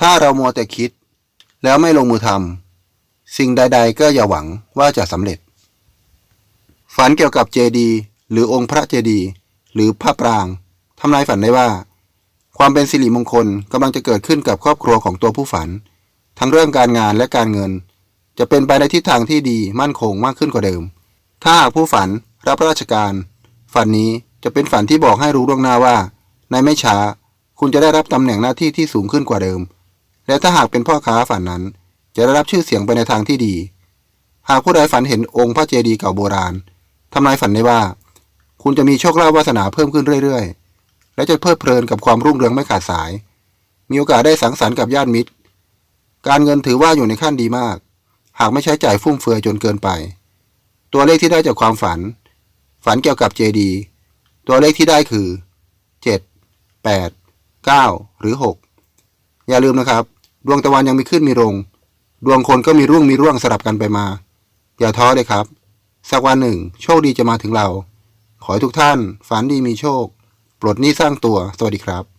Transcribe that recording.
ถ้าเรามัวแต่คิด แล้วไม่ลงมือทำสิ่งใด ๆ ก็อย่าหวังว่าจะสำเร็จ ฝันเกี่ยวกับเจดีหรือองค์พระเจดีหรือพระปรางทำนายฝันได้ว่า ความเป็นสิริมงคลกำลังจะเกิดขึ้นกับครอบครัวของตัวผู้ฝัน ทั้งเรื่องการงานและการเงิน จะเป็นไปในทิศทางที่ดีมั่นคงมากขึ้นกว่าเดิม ถ้าหากผู้ฝันรับราชการ ฝันนี้ จะเป็นฝันที่บอกให้รู้ล่วงหน้าว่า ในไม่ช้า คุณจะได้รับตำแหน่งหน้าที่ที่สูงขึ้นกว่าเดิม และถ้าหากเป็นพ่อค้าฝันนั้น จะได้รับชื่อเสียงไปในทางที่ดี หากผู้ใดฝันเห็นองค์พระเจดีย์เก่าโบราณทำนายฝันได้ว่า คุณจะมีโชคลาภวาสนาเพิ่มขึ้นเรื่อยๆ และจะเพลิดเพลินกับความรุ่งเรืองไม่ขาดสาย มีโอกาสได้สังสรรค์กับญาติมิตร การเงินถือว่าอยู่ในขั้นดีมาก หากไม่ใช้จ่ายฟุ่มเฟือยจนเกินไป ตัวเลขที่ได้จากความฝัน ฝันเกี่ยวกับเจดีย์ ตัวเลขที่ได้คือ 7 8 9 หรือ 6 อย่าลืมนะครับ ดวงตะวันยังมีขึ้นมีลง ดวงคนก็มีร่วงมีร่วงสลับกันไปมา อย่าท้อเลยครับ สักวันหนึ่ง โชคดีจะมาถึงเรา ขอให้ทุกท่านฝันดีมีโชค ปลดหนี้สร้างตัว สวัสดีครับ